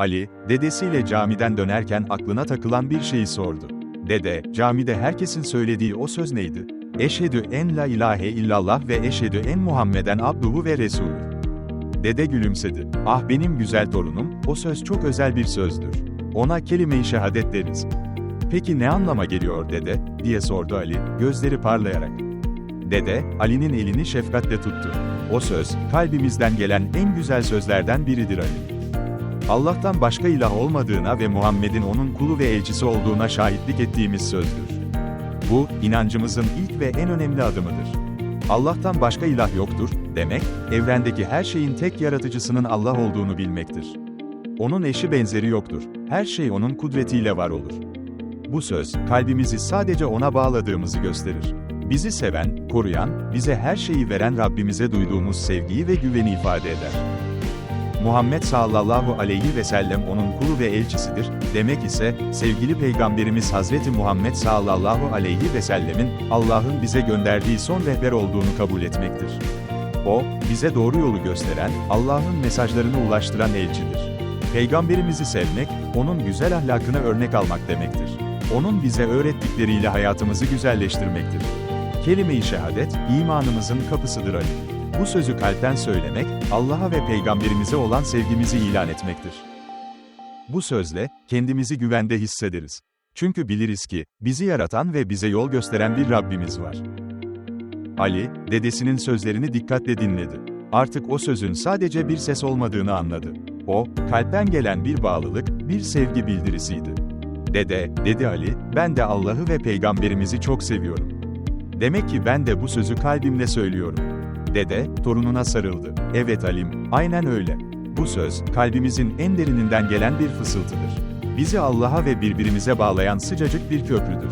Ali, dedesiyle camiden dönerken aklına takılan bir şeyi sordu. Dede, camide herkesin söylediği o söz neydi? Eşhedü en la ilahe illallah ve eşhedü en Muhammeden abduhu ve resulü. Dede gülümsedi. Ah benim güzel torunum, o söz çok özel bir sözdür. Ona kelime-i şehadet deriz. Peki ne anlama geliyor dede, diye sordu Ali, gözleri parlayarak. Dede, Ali'nin elini şefkatle tuttu. O söz, kalbimizden gelen en güzel sözlerden biridir Ali. Allah'tan başka ilah olmadığına ve Muhammed'in onun kulu ve elçisi olduğuna şahitlik ettiğimiz sözdür. Bu, inancımızın ilk ve en önemli adımıdır. Allah'tan başka ilah yoktur, demek, evrendeki her şeyin tek yaratıcısının Allah olduğunu bilmektir. Onun eşi benzeri yoktur, her şey onun kudretiyle var olur. Bu söz, kalbimizi sadece ona bağladığımızı gösterir. Bizi seven, koruyan, bize her şeyi veren Rabbimize duyduğumuz sevgiyi ve güveni ifade eder. Muhammed sallallahu aleyhi ve sellem onun kulu ve elçisidir, demek ise, sevgili Peygamberimiz Hazreti Muhammed sallallahu aleyhi ve sellemin, Allah'ın bize gönderdiği son rehber olduğunu kabul etmektir. O, bize doğru yolu gösteren, Allah'ın mesajlarını ulaştıran elçidir. Peygamberimizi sevmek, onun güzel ahlakına örnek almak demektir. Onun bize öğrettikleriyle hayatımızı güzelleştirmektir. Kelime-i şehadet, imanımızın kapısıdır Ali. Bu sözü kalpten söylemek, Allah'a ve Peygamberimize olan sevgimizi ilan etmektir. Bu sözle, kendimizi güvende hissederiz. Çünkü biliriz ki, bizi yaratan ve bize yol gösteren bir Rabbimiz var. Ali, dedesinin sözlerini dikkatle dinledi. Artık o sözün sadece bir ses olmadığını anladı. O, kalpten gelen bir bağlılık, bir sevgi bildirisiydi. Dede, dedi Ali, ben de Allah'ı ve Peygamberimizi çok seviyorum. Demek ki ben de bu sözü kalbimle söylüyorum. Dede, torununa sarıldı. Evet Alim, aynen öyle. Bu söz, kalbimizin en derininden gelen bir fısıltıdır. Bizi Allah'a ve birbirimize bağlayan sıcacık bir köprüdür.